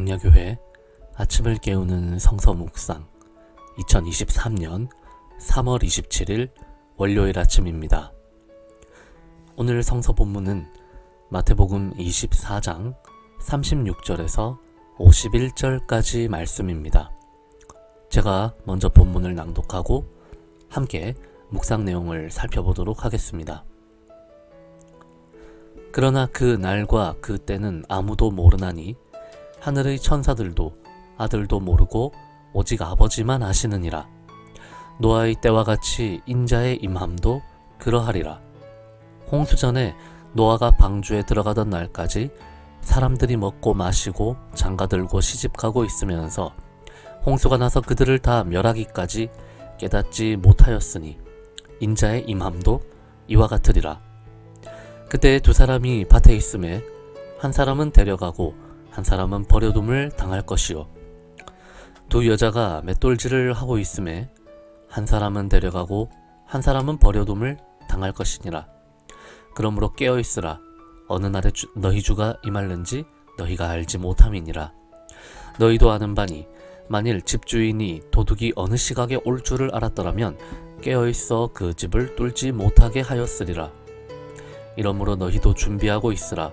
영야교회 아침을 깨우는 성서 묵상 2023년 3월 27일 월요일 아침입니다. 오늘 성서 본문은 마태복음 24장 36절에서 51절까지 말씀입니다. 제가 먼저 본문을 낭독하고 함께 묵상 내용을 살펴보도록 하겠습니다. 그러나 그 날과 그 때는 아무도 모르나니 하늘의 천사들도 아들도 모르고 오직 아버지만 아시느니라. 노아의 때와 같이 인자의 임함도 그러하리라. 홍수 전에 노아가 방주에 들어가던 날까지 사람들이 먹고 마시고 장가들고 시집가고 있으면서 홍수가 나서 그들을 다 멸하기까지 깨닫지 못하였으니 인자의 임함도 이와 같으리라. 그때 두 사람이 밭에 있음에 한 사람은 데려가고 한 사람은 버려둠을 당할 것이요. 두 여자가 맷돌질을 하고 있음에 한 사람은 데려가고 한 사람은 버려둠을 당할 것이니라. 그러므로 깨어 있으라. 어느 날에 주, 너희 주가 임할는지 너희가 알지 못함이니라. 너희도 아는 바니 만일 집주인이 도둑이 어느 시각에 올 줄을 알았더라면 깨어 있어 그 집을 뚫지 못하게 하였으리라. 이러므로 너희도 준비하고 있으라.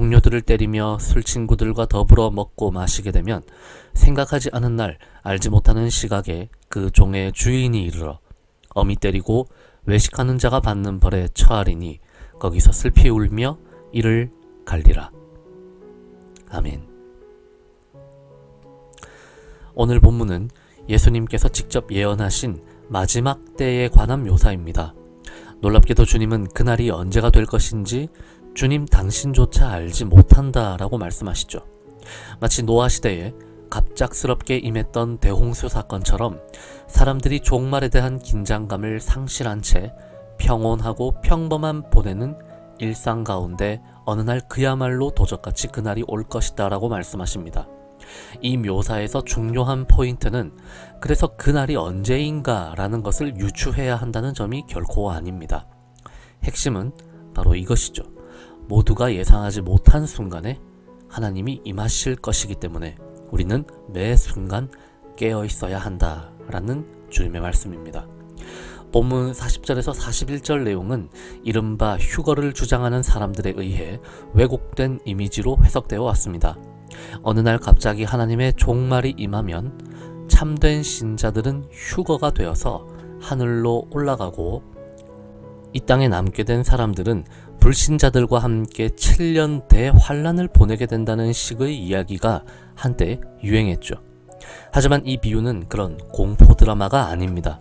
동료들을 때리며 술 친구들과 더불어 먹고 마시게 되면 생각하지 않은 날 알지 못하는 시각에 그 종의 주인이 이르러 어미 때리고 외식하는 자가 받는 벌에 처하리니 거기서 슬피 울며 이를 갈리라. 아멘. 오늘 본문은 예수님께서 직접 예언하신 마지막 때에 관한 묘사입니다. 놀랍게도 주님은 그날이 언제가 될 것인지 주님 당신조차 알지 못한다 라고 말씀하시죠. 마치 노아 시대에 갑작스럽게 임했던 대홍수 사건처럼 사람들이 종말에 대한 긴장감을 상실한 채 평온하고 평범한 보내는 일상 가운데 어느 날 그야말로 도적같이 그날이 올 것이다 라고 말씀하십니다. 이 묘사에서 중요한 포인트는 그래서 그날이 언제인가 라는 것을 유추해야 한다는 점이 결코 아닙니다. 핵심은 바로 이것이죠. 모두가 예상하지 못한 순간에 하나님이 임하실 것이기 때문에 우리는 매 순간 깨어 있어야 한다라는 주님의 말씀입니다. 본문 40절에서 41절 내용은 이른바 휴거를 주장하는 사람들에 의해 왜곡된 이미지로 해석되어 왔습니다. 어느 날 갑자기 하나님의 종말이 임하면 참된 신자들은 휴거가 되어서 하늘로 올라가고 이 땅에 남게 된 사람들은 불신자들과 함께 7년 대환란을 보내게 된다는 식의 이야기가 한때 유행했죠. 하지만 이 비유는 그런 공포 드라마가 아닙니다.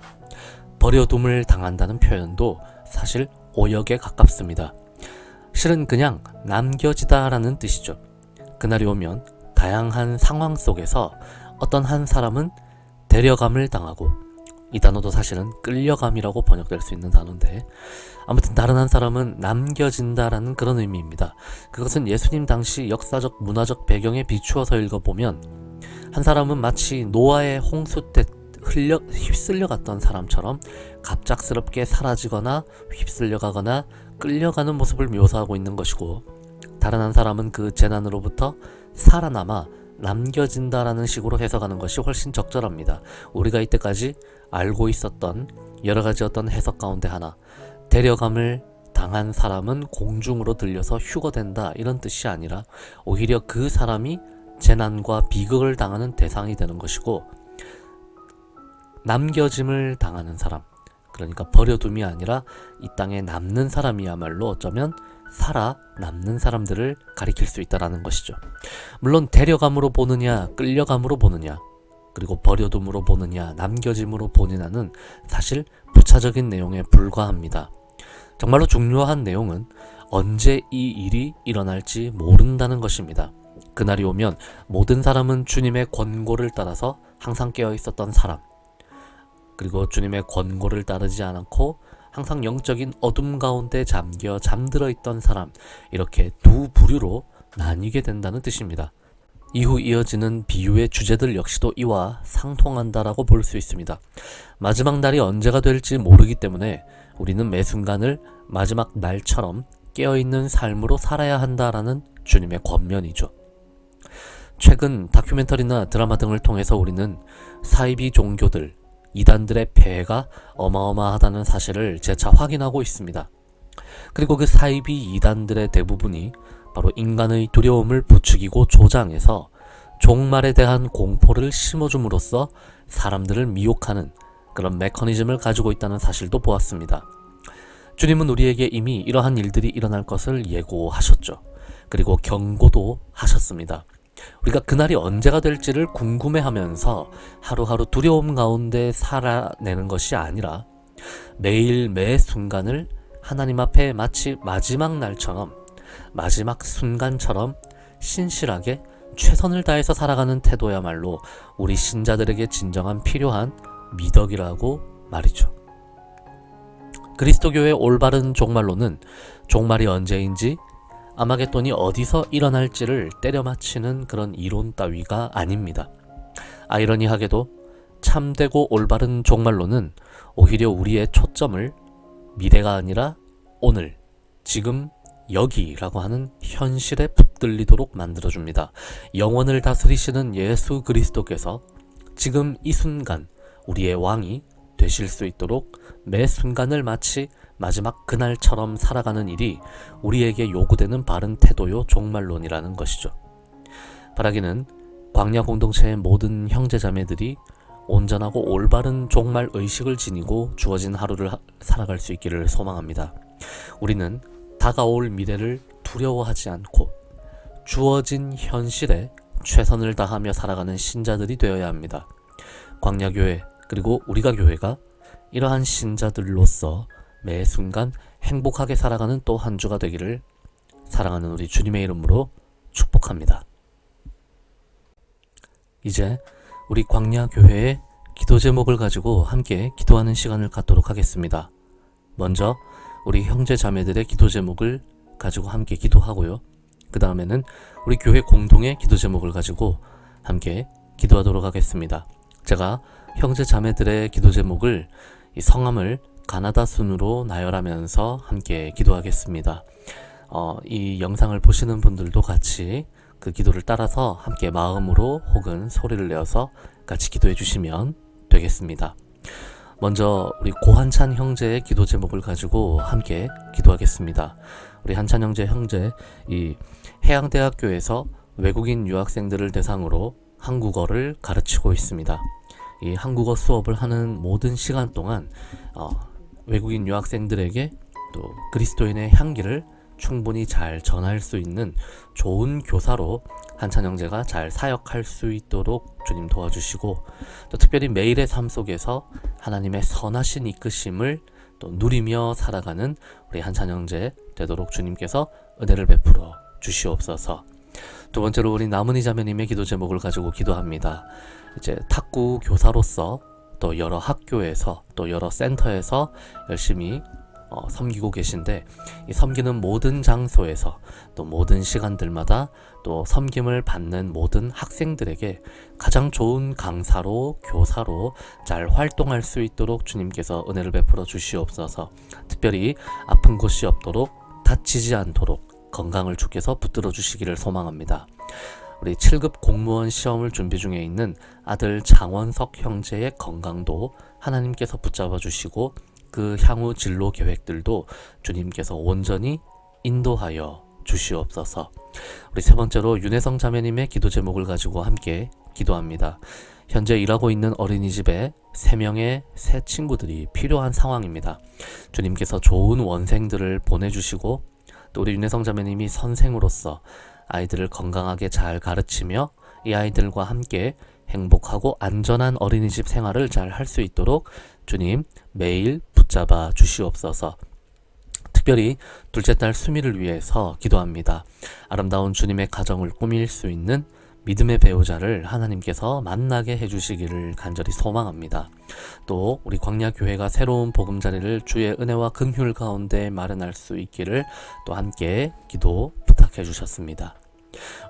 버려둠을 당한다는 표현도 사실 오역에 가깝습니다. 실은 그냥 남겨지다라는 뜻이죠. 그날이 오면 다양한 상황 속에서 어떤 한 사람은 데려감을 당하고 이 단어도 사실은 끌려감이라고 번역될 수 있는 단어인데 아무튼 다른 한 사람은 남겨진다라는 그런 의미입니다. 그것은 예수님 당시 역사적 문화적 배경에 비추어서 읽어보면 한 사람은 마치 노아의 홍수 때 흘려 휩쓸려 갔던 사람처럼 갑작스럽게 사라지거나 휩쓸려 가거나 끌려가는 모습을 묘사하고 있는 것이고 다른 한 사람은 그 재난으로부터 살아남아 남겨진다라는 식으로 해석하는 것이 훨씬 적절합니다. 우리가 이때까지 알고 있었던 여러 가지 어떤 해석 가운데 하나. 데려감을 당한 사람은 공중으로 들려서 휴거된다. 이런 뜻이 아니라 오히려 그 사람이 재난과 비극을 당하는 대상이 되는 것이고 남겨짐을 당하는 사람. 그러니까 버려둠이 아니라 이 땅에 남는 사람이야말로 어쩌면 살아 남는 사람들을 가리킬 수 있다라는 것이죠. 물론 데려감으로 보느냐 끌려감으로 보느냐 그리고 버려둠으로 보느냐 남겨짐으로 보느냐는 사실 부차적인 내용에 불과합니다. 정말로 중요한 내용은 언제 이 일이 일어날지 모른다는 것입니다. 그날이 오면 모든 사람은 주님의 권고를 따라서 항상 깨어 있었던 사람, 그리고 주님의 권고를 따르지 않고 항상 영적인 어둠 가운데 잠겨 잠들어 있던 사람 이렇게 두 부류로 나뉘게 된다는 뜻입니다. 이후 이어지는 비유의 주제들 역시도 이와 상통한다라고 볼 수 있습니다. 마지막 날이 언제가 될지 모르기 때문에 우리는 매 순간을 마지막 날처럼 깨어있는 삶으로 살아야 한다라는 주님의 권면이죠. 최근 다큐멘터리나 드라마 등을 통해서 우리는 사이비 종교들, 이단들의 폐해가 어마어마하다는 사실을 재차 확인하고 있습니다. 그리고 그 사이비 이단들의 대부분이 바로 인간의 두려움을 부추기고 조장해서 종말에 대한 공포를 심어줌으로써 사람들을 미혹하는 그런 메커니즘을 가지고 있다는 사실도 보았습니다. 주님은 우리에게 이미 이러한 일들이 일어날 것을 예고하셨죠. 그리고 경고도 하셨습니다. 우리가 그날이 언제가 될지를 궁금해 하면서 하루하루 두려움 가운데 살아내는 것이 아니라 매일 매 순간을 하나님 앞에 마치 마지막 날처럼 마지막 순간처럼 신실하게 최선을 다해서 살아가는 태도야말로 우리 신자들에게 진정한 필요한 미덕이라고 말이죠. 그리스도교의 올바른 종말로는 종말이 언제인지 아마겟돈이 어디서 일어날지를 때려 맞히는 그런 이론 따위가 아닙니다. 아이러니하게도 참되고 올바른 종말로는 오히려 우리의 초점을 미래가 아니라 오늘, 지금, 여기라고 하는 현실에 붙들리도록 만들어줍니다. 영원을 다스리시는 예수 그리스도께서 지금 이 순간 우리의 왕이 되실 수 있도록 매 순간을 마치 마지막 그날처럼 살아가는 일이 우리에게 요구되는 바른 태도요 종말론이라는 것이죠. 바라기는 광야 공동체의 모든 형제자매들이 온전하고 올바른 종말 의식을 지니고 주어진 하루를 살아갈 수 있기를 소망합니다. 우리는 다가올 미래를 두려워하지 않고 주어진 현실에 최선을 다하며 살아가는 신자들이 되어야 합니다. 광야교회 그리고 우리가 교회가 이러한 신자들로서 매 순간 행복하게 살아가는 또 한 주가 되기를 사랑하는 우리 주님의 이름으로 축복합니다. 이제 우리 광야 교회의 기도 제목을 가지고 함께 기도하는 시간을 갖도록 하겠습니다. 먼저 우리 형제 자매들의 기도 제목을 가지고 함께 기도하고요. 그 다음에는 우리 교회 공동의 기도 제목을 가지고 함께 기도하도록 하겠습니다. 제가 형제 자매들의 기도 제목을 이 성함을 가나다 순으로 나열하면서 함께 기도하겠습니다. 어, 이 영상을 보시는 분들도 같이 그 기도를 따라서 함께 마음으로 혹은 소리를 내어서 같이 기도해 주시면 되겠습니다. 먼저 우리 고한찬 형제의 기도 제목을 가지고 함께 기도하겠습니다. 우리 한찬 형제 형제 이 해양대학교에서 외국인 유학생들을 대상으로 한국어를 가르치고 있습니다. 이 한국어 수업을 하는 모든 시간 동안 어, 외국인 유학생들에게 또 그리스도인의 향기를 충분히 잘 전할 수 있는 좋은 교사로 한찬 형제가 잘 사역할 수 있도록 주님 도와주시고 또 특별히 매일의 삶 속에서 하나님의 선하신 이끄심을 또 누리며 살아가는 우리 한찬 형제 되도록 주님께서 은혜를 베풀어 주시옵소서. 두 번째로 우리 나문희 자매님의 기도 제목을 가지고 기도합니다. 이제 탁구 교사로서 또 여러 학교에서 또 여러 센터에서 열심히 어, 섬기고 계신데 이 섬기는 모든 장소에서 또 모든 시간들마다 또 섬김을 받는 모든 학생들에게 가장 좋은 강사로 교사로 잘 활동할 수 있도록 주님께서 은혜를 베풀어 주시옵소서. 특별히 아픈 곳이 없도록 다치지 않도록 건강을 주께서 붙들어 주시기를 소망합니다. 우리 7급 공무원 시험을 준비 중에 있는 아들 장원석 형제의 건강도 하나님께서 붙잡아 주시고 그 향후 진로 계획들도 주님께서 온전히 인도하여 주시옵소서. 우리 세 번째로 윤혜성 자매님의 기도 제목을 가지고 함께 기도합니다. 현재 일하고 있는 어린이집에 세 명의 새 친구들이 필요한 상황입니다. 주님께서 좋은 원생들을 보내주시고 또 우리 윤혜성 자매님이 선생으로서 아이들을 건강하게 잘 가르치며 이 아이들과 함께 행복하고 안전한 어린이집 생활을 잘 할 수 있도록 주님 매일 붙잡아 주시옵소서. 특별히 둘째 딸 수미를 위해서 기도합니다. 아름다운 주님의 가정을 꾸밀 수 있는 믿음의 배우자를 하나님께서 만나게 해주시기를 간절히 소망합니다. 또 우리 광야교회가 새로운 보금자리를 주의 은혜와 긍휼 가운데 마련할 수 있기를 또 함께 기도 부탁해 주셨습니다.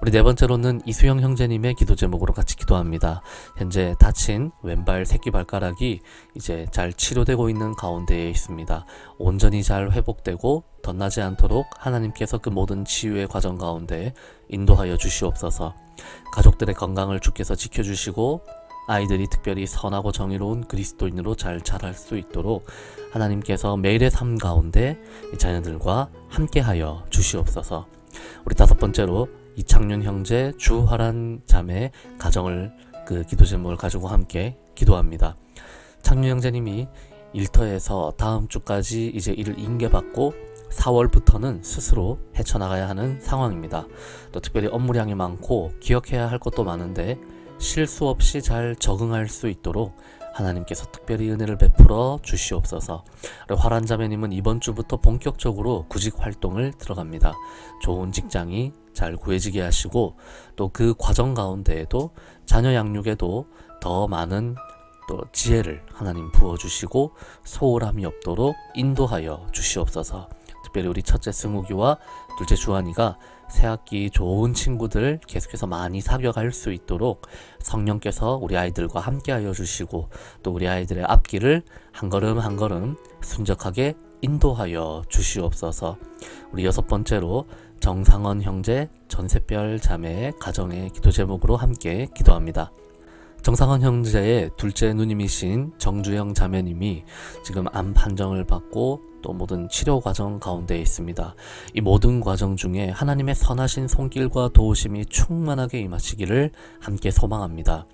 우리 네 번째로는 이수영 형제님의 기도 제목으로 같이 기도합니다. 현재 다친 왼발 새끼발가락이 이제 잘 치료되고 있는 가운데에 있습니다. 온전히 잘 회복되고 덧나지 않도록 하나님께서 그 모든 치유의 과정 가운데 인도하여 주시옵소서. 가족들의 건강을 주께서 지켜주시고 아이들이 특별히 선하고 정의로운 그리스도인으로 잘 자랄 수 있도록 하나님께서 매일의 삶 가운데 이 자녀들과 함께하여 주시옵소서. 우리 다섯 번째로 이창윤 형제 주화란 자매 가정을 그 기도 제목을 가지고 함께 기도합니다. 창윤 형제님이 일터에서 다음 주까지 이제 일을 인계받고 4월부터는 스스로 헤쳐나가야 하는 상황입니다. 또 특별히 업무량이 많고 기억해야 할 것도 많은데 실수 없이 잘 적응할 수 있도록 하나님께서 특별히 은혜를 베풀어 주시옵소서. 화란 자매님은 이번 주부터 본격적으로 구직 활동을 들어갑니다. 좋은 직장이 잘 구해지게 하시고 또 그 과정 가운데에도 자녀 양육에도 더 많은 또 지혜를 하나님 부어 주시고 소홀함이 없도록 인도하여 주시옵소서. 특별히 우리 첫째 승욱이와 둘째 주한이가 새학기 좋은 친구들 계속해서 많이 사귀어갈 수 있도록 성령께서 우리 아이들과 함께하여 주시고 또 우리 아이들의 앞길을 한 걸음 한 걸음 순적하게 인도하여 주시옵소서. 우리 여섯 번째로 정상원 형제 전세별 자매의 가정의 기도 제목으로 함께 기도합니다. 정상원 형제의 둘째 누님이신 정주영 자매님이 지금 암 판정을 받고 또 모든 치료 과정 가운데 있습니다. 이 모든 과정 중에 하나님의 선하신 손길과 도우심이 충만하게 임하시기를 함께 소망합니다.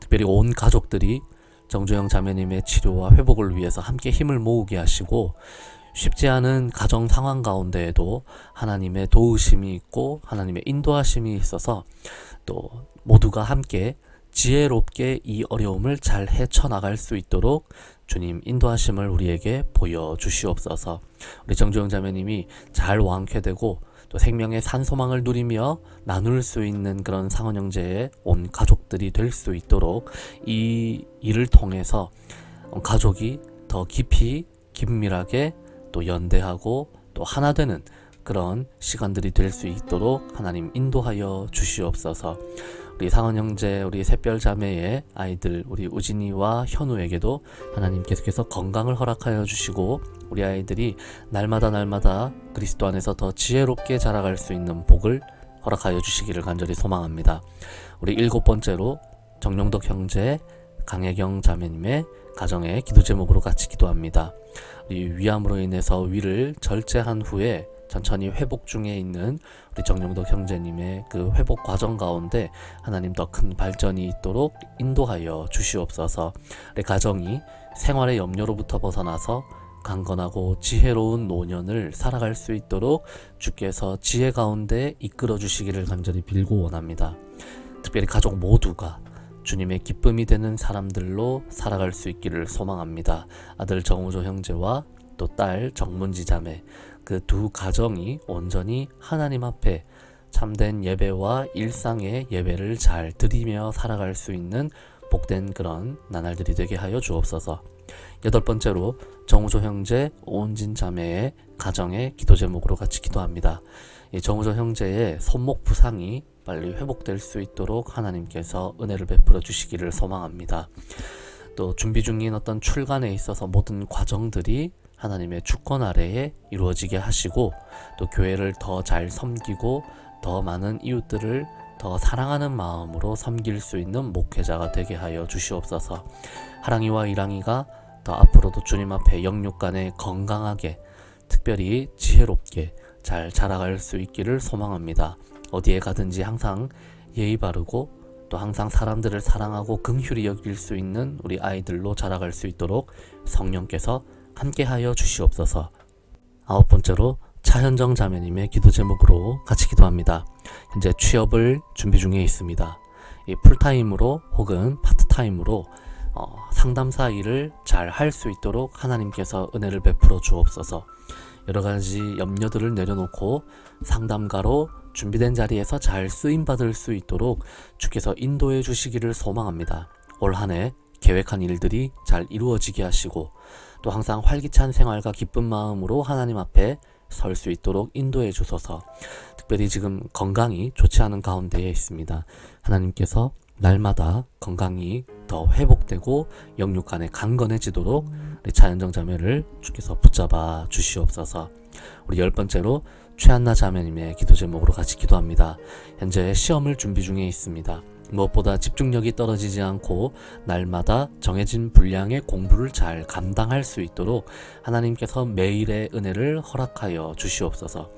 특별히 온 가족들이 정주영 자매님의 치료와 회복을 위해서 함께 힘을 모으게 하시고 쉽지 않은 가정 상황 가운데에도 하나님의 도우심이 있고 하나님의 인도하심이 있어서 또 모두가 함께 지혜롭게 이 어려움을 잘 헤쳐나갈 수 있도록 주님 인도하심을 우리에게 보여주시옵소서. 우리 정주영 자매님이 잘 완쾌되고 또 생명의 산소망을 누리며 나눌 수 있는 그런 상원 형제의 온 가족들이 될 수 있도록 이 일을 통해서 가족이 더 깊이 긴밀하게 또 연대하고 또 하나 되는 그런 시간들이 될 수 있도록 하나님 인도하여 주시옵소서. 우리 상원 형제, 우리 샛별 자매의 아이들, 우리 우진이와 현우에게도 하나님 계속해서 건강을 허락하여 주시고 우리 아이들이 날마다 날마다 그리스도 안에서 더 지혜롭게 자라갈 수 있는 복을 허락하여 주시기를 간절히 소망합니다. 우리 일곱 번째로 정용덕 형제, 강혜경 자매님의 가정의 기도 제목으로 같이 기도합니다. 위암으로 인해서 위를 절제한 후에 천천히 회복 중에 있는 우리 정용덕 형제님의 그 회복 과정 가운데 하나님 더 큰 발전이 있도록 인도하여 주시옵소서. 우리 가정이 생활의 염려로부터 벗어나서 강건하고 지혜로운 노년을 살아갈 수 있도록 주께서 지혜 가운데 이끌어 주시기를 간절히 빌고 원합니다. 특별히 가족 모두가 주님의 기쁨이 되는 사람들로 살아갈 수 있기를 소망합니다. 아들 정우조 형제와 또 딸 정문지 자매 그 두 가정이 온전히 하나님 앞에 참된 예배와 일상의 예배를 잘 드리며 살아갈 수 있는 복된 그런 나날들이 되게 하여 주옵소서. 여덟 번째로 정우조 형제 오은진 자매의 가정의 기도 제목으로 같이 기도합니다. 이 정우조 형제의 손목 부상이 빨리 회복될 수 있도록 하나님께서 은혜를 베풀어 주시기를 소망합니다. 또 준비 중인 어떤 출간에 있어서 모든 과정들이 하나님의 주권 아래에 이루어지게 하시고 또 교회를 더 잘 섬기고 더 많은 이웃들을 더 사랑하는 마음으로 섬길 수 있는 목회자가 되게 하여 주시옵소서. 하랑이와 이랑이가 더 앞으로도 주님 앞에 영육간에 건강하게 특별히 지혜롭게 잘 자라갈 수 있기를 소망합니다. 어디에 가든지 항상 예의 바르고 또 항상 사람들을 사랑하고 긍휼히 여길 수 있는 우리 아이들로 자라갈 수 있도록 성령께서 함께하여 주시옵소서. 아홉 번째로 차현정 자매님의 기도 제목으로 같이 기도합니다. 현재 취업을 준비 중에 있습니다. 이 풀타임으로 혹은 파트타임으로 어, 상담사 일을 잘 할 수 있도록 하나님께서 은혜를 베풀어 주옵소서. 여러 가지 염려들을 내려놓고 상담가로 준비된 자리에서 잘 쓰임 받을 수 있도록 주께서 인도해 주시기를 소망합니다. 올 한해 계획한 일들이 잘 이루어지게 하시고 또 항상 활기찬 생활과 기쁜 마음으로 하나님 앞에 설 수 있도록 인도해 주소서. 특별히 지금 건강이 좋지 않은 가운데에 있습니다. 하나님께서 날마다 건강이 더 회복되고 영육 안에 강건해지도록 우리 차현정 자매를 주께서 붙잡아 주시옵소서. 우리 열 번째로 최한나 자매님의 기도 제목으로 같이 기도합니다. 현재 시험을 준비 중에 있습니다. 무엇보다 집중력이 떨어지지 않고 날마다 정해진 분량의 공부를 잘 감당할 수 있도록 하나님께서 매일의 은혜를 허락하여 주시옵소서.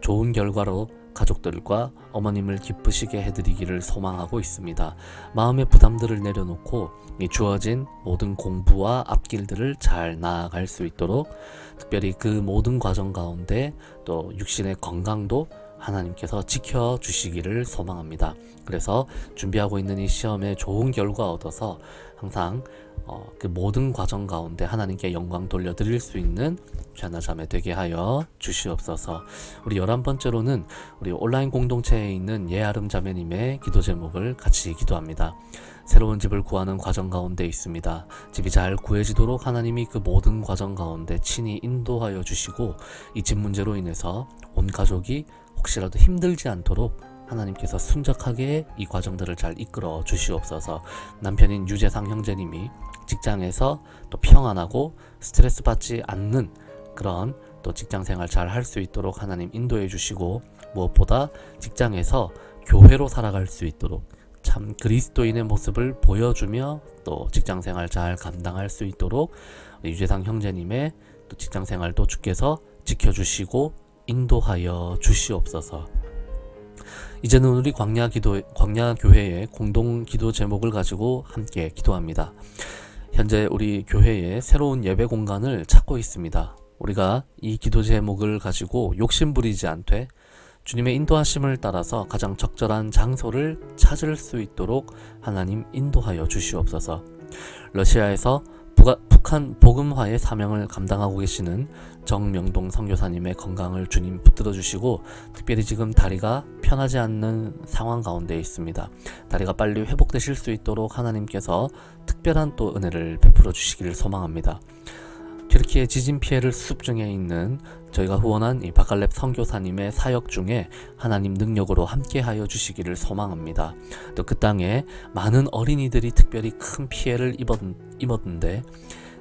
좋은 결과로 가족들과 어머님을 기쁘시게 해드리기를 소망하고 있습니다. 마음의 부담들을 내려놓고 이 주어진 모든 공부와 앞길들을 잘 나아갈 수 있도록 특별히 그 모든 과정 가운데 또 육신의 건강도 하나님께서 지켜 주시기를 소망합니다. 그래서 준비하고 있는 이 시험에 좋은 결과 얻어서 항상 어, 그 모든 과정 가운데 하나님께 영광 돌려드릴 수 있는 죄나 자매 되게 하여 주시옵소서. 우리 열한 번째로는 우리 온라인 공동체에 있는 예아름 자매님의 기도 제목을 같이 기도합니다. 새로운 집을 구하는 과정 가운데 있습니다. 집이 잘 구해지도록 하나님이 그 모든 과정 가운데 친히 인도하여 주시고 이 집 문제로 인해서 온 가족이 혹시라도 힘들지 않도록 하나님께서 순적하게 이 과정들을 잘 이끌어 주시옵소서. 남편인 유재상 형제님이 직장에서 또 평안하고 스트레스 받지 않는 그런 또 직장 생활 잘 할 수 있도록 하나님 인도해 주시고 무엇보다 직장에서 교회로 살아갈 수 있도록 참 그리스도인의 모습을 보여주며 또 직장 생활 잘 감당할 수 있도록 유재상 형제님의 또 직장 생활도 주께서 지켜주시고 인도하여 주시옵소서. 이제는 우리 광야 기도 광야 교회의 공동 기도 제목을 가지고 함께 기도합니다. 현재 우리 교회에 새로운 예배 공간을 찾고 있습니다. 우리가 이 기도 제목을 가지고 욕심 부리지 않되 주님의 인도하심을 따라서 가장 적절한 장소를 찾을 수 있도록 하나님 인도하여 주시옵소서. 러시아에서 북아, 북한 복음화의 사명을 감당하고 계시는 정명동 선교사님의 건강을 주님 붙들어 주시고 특별히 지금 다리가 편하지 않는 상황 가운데 있습니다. 다리가 빨리 회복되실 수 있도록 하나님께서 특별한 또 은혜를 베풀어 주시기를 소망합니다. 튀르키예 지진 피해를 수습 중에 있는 저희가 후원한 이 바칼렙 선교사님의 사역 중에 하나님 능력으로 함께하여 주시기를 소망합니다. 또 그 땅에 많은 어린이들이 특별히 큰 피해를 입었, 입었는데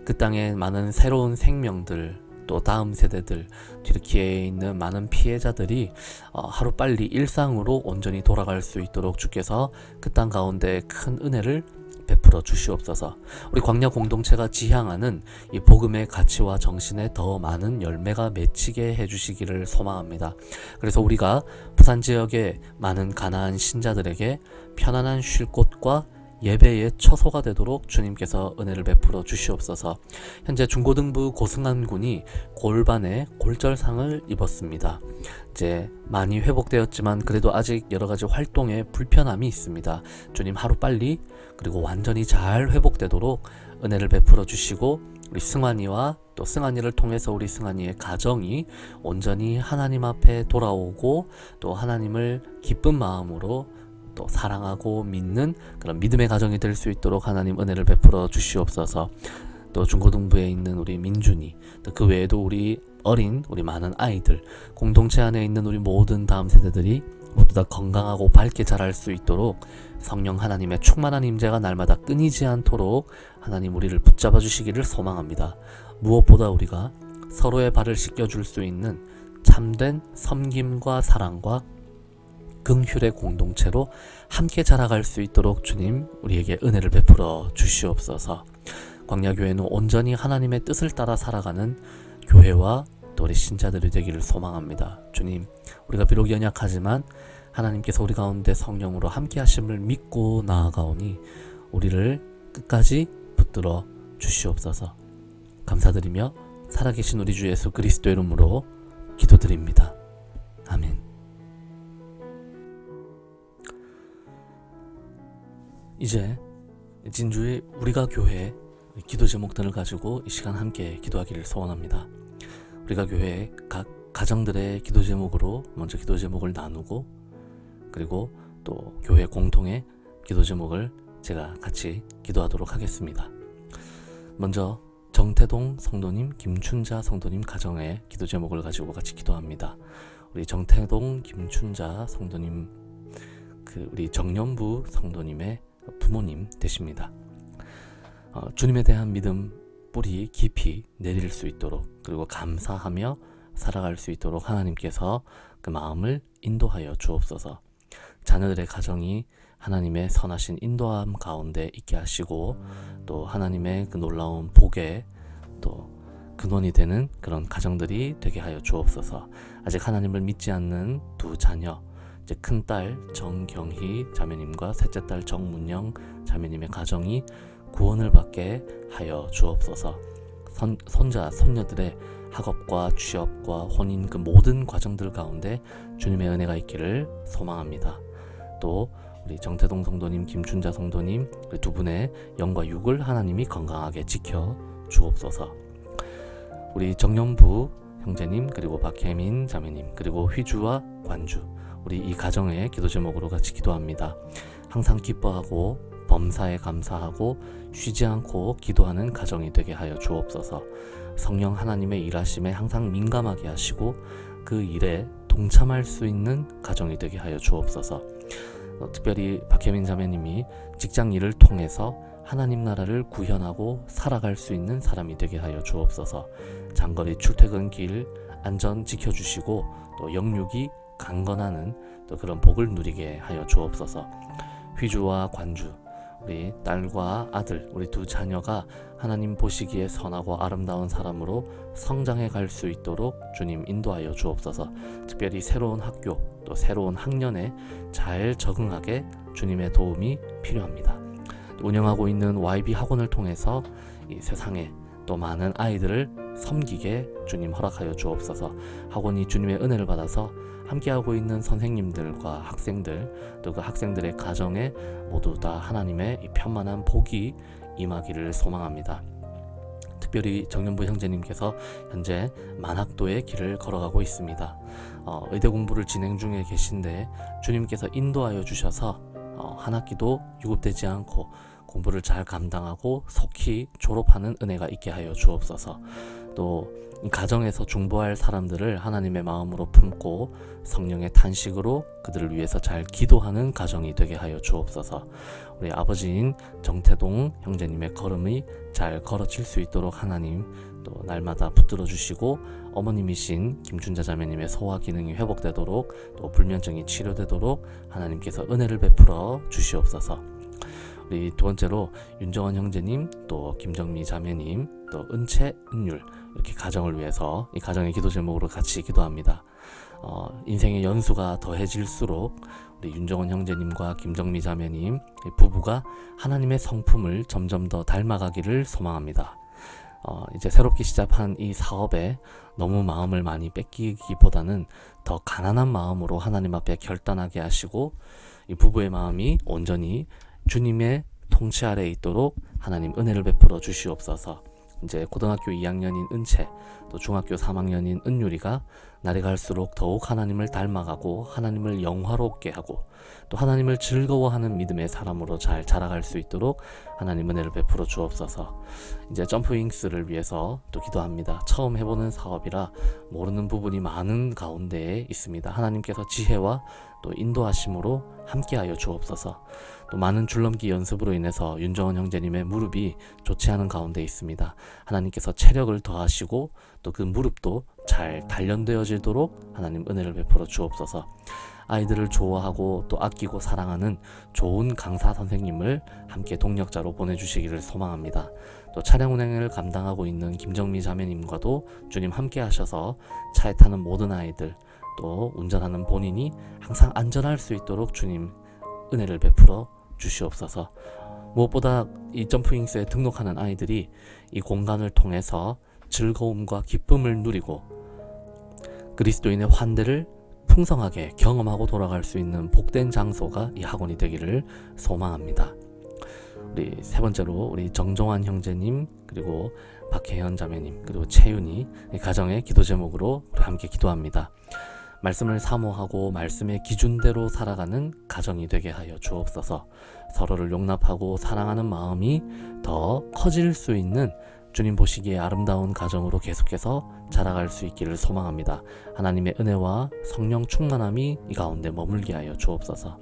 그 땅에 많은 새로운 생명들 또 다음 세대들 튀르키예에 있는 많은 피해자들이 어, 하루 빨리 일상으로 온전히 돌아갈 수 있도록 주께서 그 땅 가운데 큰 은혜를 베풀어 주시옵소서. 우리 광야 공동체가 지향하는 이 복음의 가치와 정신에 더 많은 열매가 맺히게 해주시기를 소망합니다. 그래서 우리가 부산 지역의 많은 가나안 신자들에게 편안한 쉴 곳과 예배의 처소가 되도록 주님께서 은혜를 베풀어 주시옵소서. 현재 중고등부 고승한 군이 골반에 골절상을 입었습니다. 이제 많이 회복되었지만 그래도 아직 여러 가지 활동에 불편함이 있습니다. 주님 하루 빨리 그리고 완전히 잘 회복되도록 은혜를 베풀어 주시고 우리 승환이와 또 승환이를 통해서 우리 승환이의 가정이 온전히 하나님 앞에 돌아오고 또 하나님을 기쁜 마음으로 또 사랑하고 믿는 그런 믿음의 가정이 될 수 있도록 하나님 은혜를 베풀어 주시옵소서. 또 중고등부에 있는 우리 민준이 또 그 외에도 우리 어린 우리 많은 아이들 공동체 안에 있는 우리 모든 다음 세대들이 모두 다 건강하고 밝게 자랄 수 있도록 성령 하나님의 충만한 임재가 날마다 끊이지 않도록 하나님 우리를 붙잡아 주시기를 소망합니다. 무엇보다 우리가 서로의 발을 씻겨 줄 수 있는 참된 섬김과 사랑과 긍휼의 공동체로 함께 자라갈 수 있도록 주님 우리에게 은혜를 베풀어 주시옵소서. 광야교회는 온전히 하나님의 뜻을 따라 살아가는 교회와 또 우리 신자들이 되기를 소망합니다. 주님, 우리가 비록 연약하지만 하나님께서 우리 가운데 성령으로 함께 하심을 믿고 나아가오니 우리를 끝까지 붙들어 주시옵소서. 감사드리며 살아계신 우리 주 예수 그리스도 이름으로 기도드립니다. 이제 진주의 우리가 교회 기도 제목들을 가지고 이 시간 함께 기도하기를 소원합니다. 우리가 교회 각 가정들의 기도 제목으로 먼저 기도 제목을 나누고 그리고 또 교회 공통의 기도 제목을 제가 같이 기도하도록 하겠습니다. 먼저 정태동 성도님, 김춘자 성도님 가정의 기도 제목을 가지고 같이 기도합니다. 우리 정태동, 김춘자 성도님, 그 우리 정연부 성도님의 부모님 되십니다. 어, 주님에 대한 믿음 뿌리 깊이 내릴 수 있도록 그리고 감사하며 살아갈 수 있도록 하나님께서 그 마음을 인도하여 주옵소서. 자녀들의 가정이 하나님의 선하신 인도함 가운데 있게 하시고 또 하나님의 그 놀라운 복에 또 근원이 되는 그런 가정들이 되게 하여 주옵소서. 아직 하나님을 믿지 않는 두 자녀, 이제 큰딸 정경희 자매님과 셋째 딸 정문영 자매님의 가정이 구원을 받게 하여 주옵소서. 선, 손자, 손녀들의 학업과 취업과 혼인 그 모든 과정들 가운데 주님의 은혜가 있기를 소망합니다. 또 우리 정태동 성도님, 김춘자 성도님 그두 분의 영과 육을 하나님이 건강하게 지켜 주옵소서. 우리 정영부 형제님 그리고 박혜민 자매님 그리고 휘주와 관주 우리 이 가정의 기도 제목으로 같이 기도합니다. 항상 기뻐하고 범사에 감사하고 쉬지 않고 기도하는 가정이 되게 하여 주옵소서. 성령 하나님의 일하심에 항상 민감하게 하시고 그 일에 동참할 수 있는 가정이 되게 하여 주옵소서. 어, 특별히 박혜민 자매님이 직장 일을 통해서 하나님 나라를 구현하고 살아갈 수 있는 사람이 되게 하여 주옵소서. 장거리 출퇴근 길 안전 지켜주시고 또 영육이 강건하는 또 그런 복을 누리게 하여 주옵소서. 휘주와 관주 우리 딸과 아들 우리 두 자녀가 하나님 보시기에 선하고 아름다운 사람으로 성장해 갈 수 있도록 주님 인도하여 주옵소서. 특별히 새로운 학교 또 새로운 학년에 잘 적응하게 주님의 도움이 필요합니다. 운영하고 있는 YB 학원을 통해서 이 세상에 또 많은 아이들을 섬기게 주님 허락하여 주옵소서. 학원이 주님의 은혜를 받아서 함께하고 있는 선생님들과 학생들 또 그 학생들의 가정에 모두 다 하나님의 이 편만한 복이 임하기를 소망합니다. 특별히 정년부 형제님께서 현재 만학도의 길을 걸어가고 있습니다. 어, 의대 공부를 진행 중에 계신데 주님께서 인도하여 주셔서 어, 한 학기도 유급되지 않고 공부를 잘 감당하고 속히 졸업하는 은혜가 있게 하여 주옵소서. 또 가정에서 중보할 사람들을 하나님의 마음으로 품고 성령의 탄식으로 그들을 위해서 잘 기도하는 가정이 되게 하여 주옵소서. 우리 아버지인 정태동 형제님의 걸음이 잘 걸어질 수 있도록 하나님 또 날마다 붙들어 주시고 어머님이신 김춘자 자매님의 소화 기능이 회복되도록 또 불면증이 치료되도록 하나님께서 은혜를 베풀어 주시옵소서. 우리 두 번째로 윤정원 형제님 또 김정미 자매님 또 은채 은율 이렇게 가정을 위해서 이 가정의 기도 제목으로 같이 기도합니다. 어, 인생의 연수가 더해질수록 우리 윤정원 형제님과 김정미 자매님 이 부부가 하나님의 성품을 점점 더 닮아가기를 소망합니다. 어, 이제 새롭게 시작한 이 사업에 너무 마음을 많이 뺏기기보다는 더 가난한 마음으로 하나님 앞에 결단하게 하시고 이 부부의 마음이 온전히 주님의 통치 아래 에 있도록 하나님 은혜를 베풀어 주시옵소서. 이제 고등학교 2학년인 은채, 또 중학교 3학년인 은유리가 날이 갈수록 더욱 하나님을 닮아가고 하나님을 영화롭게 하고 또 하나님을 즐거워하는 믿음의 사람으로 잘 자라갈 수 있도록 하나님 은혜를 베풀어 주옵소서. 이제 점프윙스를 위해서 또 기도합니다. 처음 해보는 사업이라 모르는 부분이 많은 가운데에 있습니다. 하나님께서 지혜와 또 인도하심으로 함께하여 주옵소서. 또 많은 줄넘기 연습으로 인해서 윤정원 형제님의 무릎이 좋지 않은 가운데 있습니다. 하나님께서 체력을 더하시고 또 그 무릎도 잘 단련되어지도록 하나님 은혜를 베풀어 주옵소서. 아이들을 좋아하고 또 아끼고 사랑하는 좋은 강사 선생님을 함께 동력자로 보내주시기를 소망합니다. 또 차량 운행을 감당하고 있는 김정미 자매님과도 주님 함께 하셔서 차에 타는 모든 아이들 또 운전하는 본인이 항상 안전할 수 있도록 주님 은혜를 베풀어 주시옵소서. 무엇보다 이 점프윙스에 등록하는 아이들이 이 공간을 통해서 즐거움과 기쁨을 누리고 그리스도인의 환대를 풍성하게 경험하고 돌아갈 수 있는 복된 장소가 이 학원이 되기를 소망합니다. 우리 세 번째로 우리 정종환 형제님 그리고 박혜현 자매님 그리고 채윤이 가정의 기도 제목으로 함께 기도합니다. 말씀을 사모하고 말씀의 기준대로 살아가는 가정이 되게 하여 주옵소서. 서로를 용납하고 사랑하는 마음이 더 커질 수 있는 주님 보시기에 아름다운 가정으로 계속해서 자라갈 수 있기를 소망합니다. 하나님의 은혜와 성령 충만함이 이 가운데 머물게 하여 주옵소서.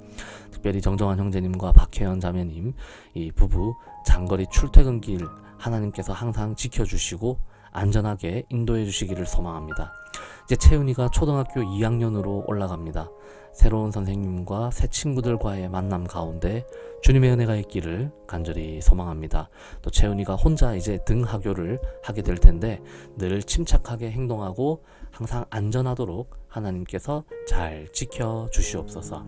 특별히 정정환 형제님과 박혜연 자매님 이 부부 장거리 출퇴근길 하나님께서 항상 지켜주시고 안전하게 인도해 주시기를 소망합니다. 이제 채은이가 초등학교 2학년으로 올라갑니다. 새로운 선생님과 새 친구들과의 만남 가운데 주님의 은혜가 있기를 간절히 소망합니다. 또 채은이가 혼자 이제 등하교를 하게 될 텐데 늘 침착하게 행동하고 항상 안전하도록 하나님께서 잘 지켜 주시옵소서.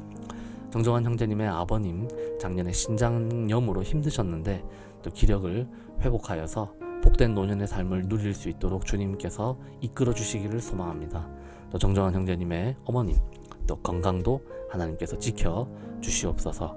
정정환 형제님의 아버님 작년에 신장염으로 힘드셨는데 또 기력을 회복하여서 복된 노년의 삶을 누릴 수 있도록 주님께서 이끌어 주시기를 소망합니다. 또 정정환 형제님의 어머님 또 건강도 하나님께서 지켜 주시옵소서.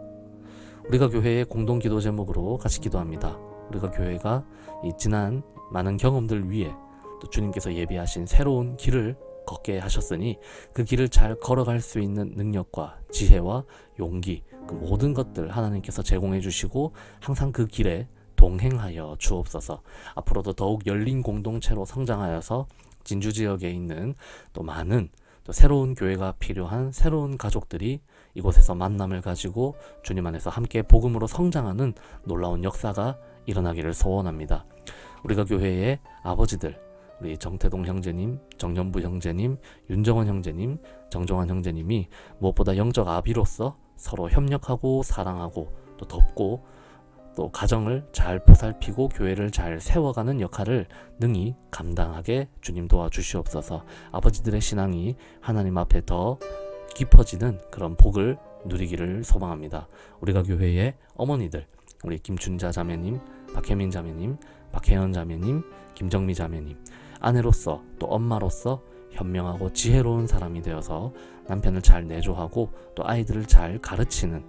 우리가 교회의 공동 기도 제목으로 같이 기도합니다. 우리가 교회가 이 지난 많은 경험들 위에 또 주님께서 예비하신 새로운 길을 걷게 하셨으니 그 길을 잘 걸어갈 수 있는 능력과 지혜와 용기 그 모든 것들 하나님께서 제공해 주시고 항상 그 길에 동행하여 주옵소서. 앞으로도 더욱 열린 공동체로 성장하여서 진주 지역에 있는 또 많은 또 새로운 교회가 필요한 새로운 가족들이 이곳에서 만남을 가지고 주님 안에서 함께 복음으로 성장하는 놀라운 역사가 일어나기를 소원합니다. 우리가 교회의 아버지들, 우리 정태동 형제님, 정연부 형제님, 윤정원 형제님, 정정환 형제님이 무엇보다 영적 아비로서 서로 협력하고 사랑하고 또 돕고 또 가정을 잘 보살피고 교회를 잘 세워가는 역할을 능히 감당하게 주님 도와주시옵소서. 아버지들의 신앙이 하나님 앞에 더 깊어지는 그런 복을 누리기를 소망합니다. 우리가 교회의 어머니들, 우리 김춘자 자매님, 박혜민 자매님, 박혜연 자매님, 김정미 자매님, 아내로서 또 엄마로서 현명하고 지혜로운 사람이 되어서 남편을 잘 내조하고 또 아이들을 잘 가르치는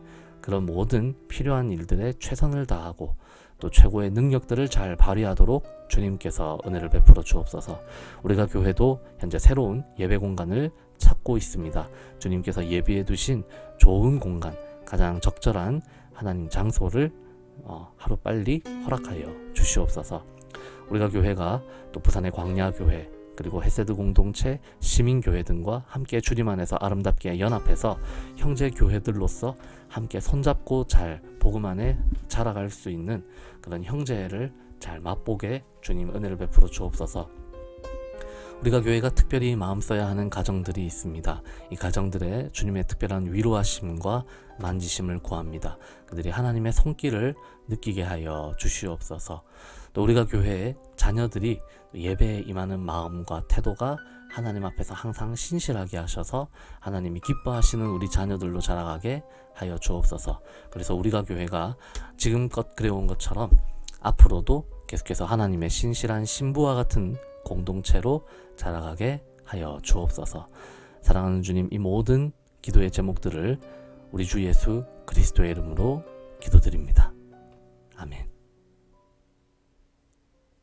그런 모든 필요한 일들에 최선을 다하고 또 최고의 능력들을 잘 발휘하도록 주님께서 은혜를 베풀어 주옵소서. 우리가 교회도 현재 새로운 예배 공간을 찾고 있습니다. 주님께서 예비해 두신 좋은 공간, 가장 적절한 하나님 장소를 어, 하루 빨리 허락하여 주시옵소서. 우리가 교회가 또 부산의 광야 교회 그리고 헤세드 공동체, 시민교회 등과 함께 주님 안에서 아름답게 연합해서 형제 교회들로서 함께 손잡고 잘 복음 안에 자라갈 수 있는 그런 형제를 잘 맛보게 주님 은혜를 베풀어 주옵소서. 우리가 교회가 특별히 마음 써야 하는 가정들이 있습니다. 이 가정들의 주님의 특별한 위로하심과 만지심을 구합니다. 그들이 하나님의 손길을 느끼게 하여 주시옵소서. 또 우리가 교회의 자녀들이 예배에 임하는 마음과 태도가 하나님 앞에서 항상 신실하게 하셔서 하나님이 기뻐하시는 우리 자녀들로 자라가게 하여 주옵소서. 그래서 우리가 교회가 지금껏 그래온 것처럼 앞으로도 계속해서 하나님의 신실한 신부와 같은 공동체로 자라가게 하여 주옵소서. 사랑하는 주님, 이 모든 기도의 제목들을 우리 주 예수 그리스도의 이름으로 기도드립니다. 아멘.